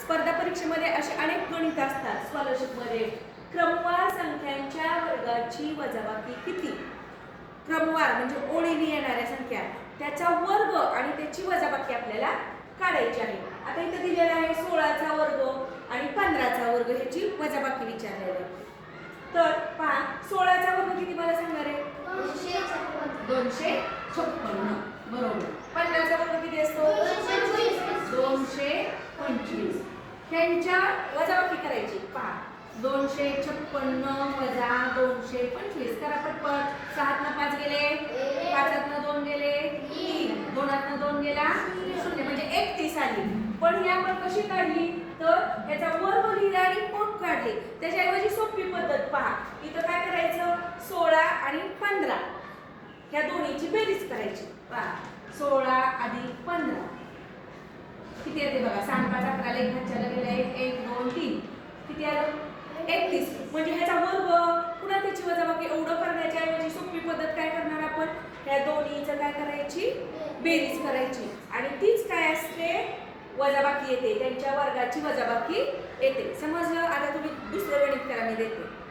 स्पर्धा परीक्षेमध्ये असे अनेक गणित असतात. स्कॉलरशिपमध्ये क्रमवार संख्यांच्या वर्गाची वजाबाकी किती? क्रमवार म्हणजे ओळीने येणाऱ्या संख्या. त्याचा वर्ग आणि त्याची वजाबाकी आपल्याला काढायची आहे. आता इथे दिलेला आहे सोळाचा वर्ग आणि पंधराचा वर्ग ह्याची वजाबाकी विचारलेली. आहे तर पहा सोळाचा वर्ग किती मला सांगणार आहे? दोनशे छप्पन्न बरोबर. पंधराचा वर्ग किती पंचवीस. ह्यांच्या वजाबाकी करायची. पहा. दोनशे छप्पन्न वजा दोनशे पंचवीस. करा पटपट. सहातनं पाच गेले. पाचातनं दोन गेले. तीन. दोनातनं दोन गेला. शून्य. म्हणजे एकतीस आली. पण ही आपण कशी काढली? तर ह्याचा वर्ग लिहिला आणि पोट काढले. त्याच्याऐवजी सोपी पद्धत पहा. इथं काय करायचं? सोळा आणि पंधरा. ह्या दोन्हीची बेरीज करायची. पहा. सोळा अधिक पंधरा. किती येते बघा सांग पाच अकराला एक हातच्याला गेला एक एक दोन तीन किती आलं? एकतीस. म्हणजे ह्याचा वर्ग पुन्हा त्याची वजाबाकी एवढं करण्याच्या ऐवजी सोपी पद्धत काय करणार आपण? ह्या दोन्हीचं काय करायची? बेरीज करायची. आणि तीच काय असते? वजाबाकी येते. त्यांच्या वर्गाची वजाबाकी येते. समजलं? आता तुम्ही दुसरं गणित करा मी देते.